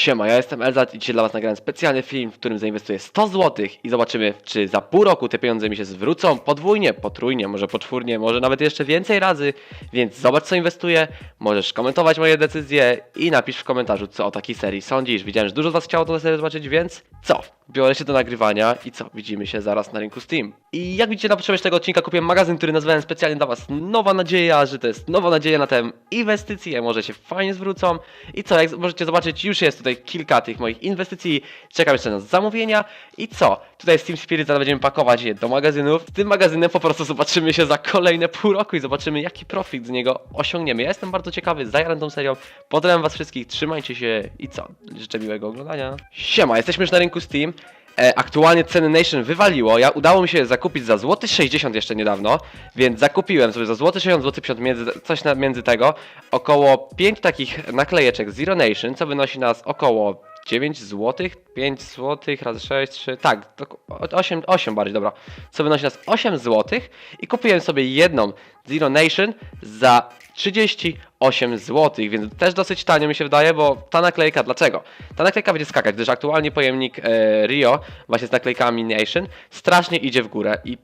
Siema, ja jestem Elzat i dzisiaj dla Was nagrałem specjalny film, w którym zainwestuję 100 zł i zobaczymy, czy za pół roku te pieniądze mi się zwrócą podwójnie, potrójnie, może poczwórnie, może nawet jeszcze więcej razy, więc zobacz co inwestuję, możesz komentować moje decyzje i napisz w komentarzu, co o takiej serii sądzisz. Widziałem, że dużo z Was chciało tę serię zobaczyć, więc co? Biorę się do nagrywania i co? Widzimy się zaraz na rynku Steam. I jak widzicie na potrzeby tego odcinka kupiłem magazyn, który nazwałem specjalnie dla Was Nowa Nadzieja, że to jest nowa nadzieja na tę inwestycje, może się fajnie zwrócą. I co, jak możecie zobaczyć, już jest tutaj kilka tych moich inwestycji, czekam jeszcze na zamówienia. I co, tutaj z Team Spirit zaraz będziemy pakować je do magazynów. Z tym magazynem po prostu zobaczymy się za kolejne pół roku i zobaczymy jaki profit z niego osiągniemy. Ja jestem bardzo ciekawy, zajaram tą serią. Pozdrawiam Was wszystkich, trzymajcie się i co, życzę miłego oglądania. Siema, jesteśmy już na rynku Steam. E, aktualnie ceny Nation wywaliło. Ja udało mi się zakupić za złoty 60 jeszcze niedawno, więc zakupiłem sobie za złoty 60, złoty 50, między, coś na, między tego, około 5 takich naklejeczek Zero Nation, co wynosi nas około 9 zł, 5 zł razy 6, 3, tak, to 8, 8 bardziej, dobra, co wynosi nas 8 zł i kupiłem sobie jedną Zero Nation za 38 zł, więc też dosyć tanio mi się wydaje, bo ta naklejka, dlaczego? Ta naklejka będzie skakać, gdyż aktualnie pojemnik e, Rio właśnie z naklejkami Nation strasznie idzie w górę i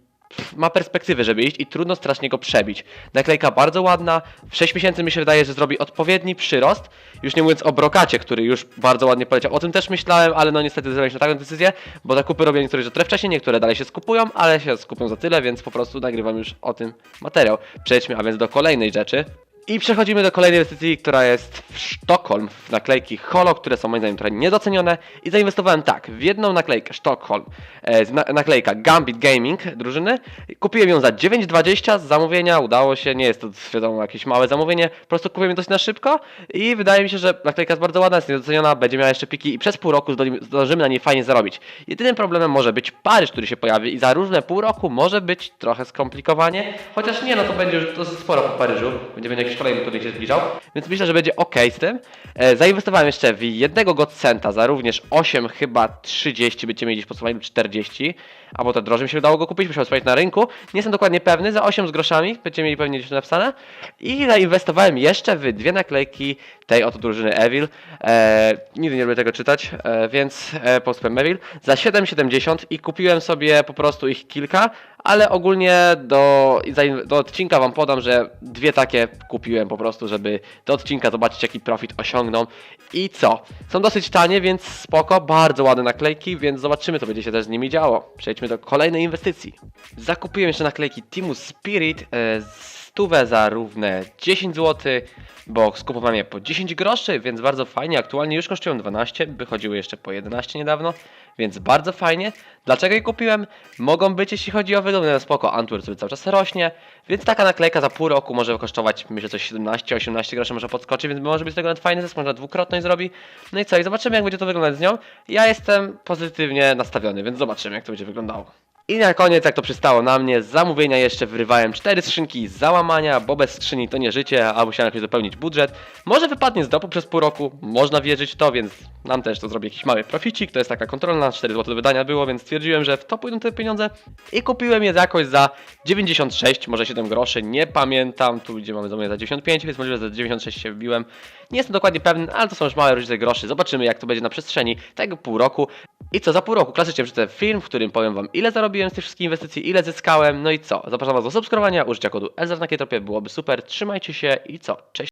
ma perspektywy, żeby iść i trudno strasznie go przebić. Naklejka bardzo ładna, w 6 miesięcy mi się wydaje, że zrobi odpowiedni przyrost, już nie mówiąc o brokacie, który już bardzo ładnie poleciał. O tym też myślałem, ale no niestety na taką decyzję, bo zakupy robię niektóre trochę wcześniej, niektóre dalej się skupują, ale się skupią za tyle, więc po prostu nagrywam już o tym materiał. Przejdźmy a więc do kolejnej rzeczy. I przechodzimy do kolejnej inwestycji, która jest w Sztokholm, w naklejki Holo, które są moim zdaniem trochę niedocenione. I zainwestowałem tak, w jedną naklejkę Sztokholm, e, na, naklejka Gambit Gaming drużyny. Kupiłem ją za 9,20 z zamówienia, udało się, nie jest to wiadomo jakieś małe zamówienie, po prostu kupiłem ją dość na szybko. I wydaje mi się, że naklejka jest bardzo ładna, jest niedoceniona, będzie miała jeszcze piki i przez pół roku zdążymy na niej fajnie zarobić. Jedynym problemem może być Paryż, który się pojawi i za różne pół roku może być trochę skomplikowanie, chociaż nie, no to będzie już dosyć sporo po Paryżu, będzie jakiś kolejny turniej się zbliżał, więc myślę, że będzie ok z tym. E, zainwestowałem jeszcze w jednego Godsenta za również 8 chyba 30, będziecie mieli gdzieś podsumowanie 40, albo to drożej mi się udało go kupić, musiałem sprawdzić na rynku, nie jestem dokładnie pewny, za 8 z groszami, będziecie mieli pewnie gdzieś napisane. I zainwestowałem jeszcze w dwie naklejki tej oto drużyny Evil, e, nigdy nie lubię tego czytać, e, więc e, postęp Evil, za 7,70 i kupiłem sobie po prostu ich kilka, ale ogólnie do, do odcinka wam podam, że dwie takie kupiłem po prostu, żeby do odcinka zobaczyć jaki profit osiągną. I co? Są dosyć tanie, więc spoko, bardzo ładne naklejki, więc zobaczymy co będzie się też z nimi działo. Przejdźmy do kolejnej inwestycji. Zakupiłem jeszcze naklejki Teamu Spirit, e, stówę za równe 10 zł, bo skupowałem je po 10 groszy, więc bardzo fajnie. Aktualnie już kosztują 12, wychodziły jeszcze po 11 niedawno, więc bardzo fajnie. Dlaczego je kupiłem? Mogą być, jeśli chodzi o wygląd, no spoko, Antwerp sobie cały czas rośnie, więc taka naklejka za pół roku może kosztować, myślę, coś 17-18 groszy może podskoczyć, więc może być tego nawet fajny zysk, można dwukrotność zrobi. No i co, i zobaczymy jak będzie to wyglądać z nią. Ja jestem pozytywnie nastawiony, więc zobaczymy jak to będzie wyglądało. I na koniec, jak to przystało na mnie, z zamówienia jeszcze wyrywałem cztery skrzynki załamania, bo bez skrzyni to nie życie, a musiałem jakoś dopełnić budżet. Może wypadnie z dopu przez pół roku, można wierzyć w to, więc nam też to zrobi jakiś mały proficik, to jest taka kontrolna, 4 zł do wydania było, więc stwierdziłem, że w to pójdą te pieniądze i kupiłem je jakoś za 96, może 7 groszy, nie pamiętam, tu gdzie mamy zamówienie za 95, więc możliwe, że za 96 się wbiłem. Nie jestem dokładnie pewny, ale to są już małe różnice groszy, zobaczymy jak to będzie na przestrzeni tego pół roku. I co, za pół roku klasycznie wrzucę film, w którym powiem wam ile zarobiłem z tych wszystkich inwestycji, ile zyskałem, no i co. Zapraszam was do subskrybowania, użycia kodu EZR na Kietropie, byłoby super, trzymajcie się i co, cześć.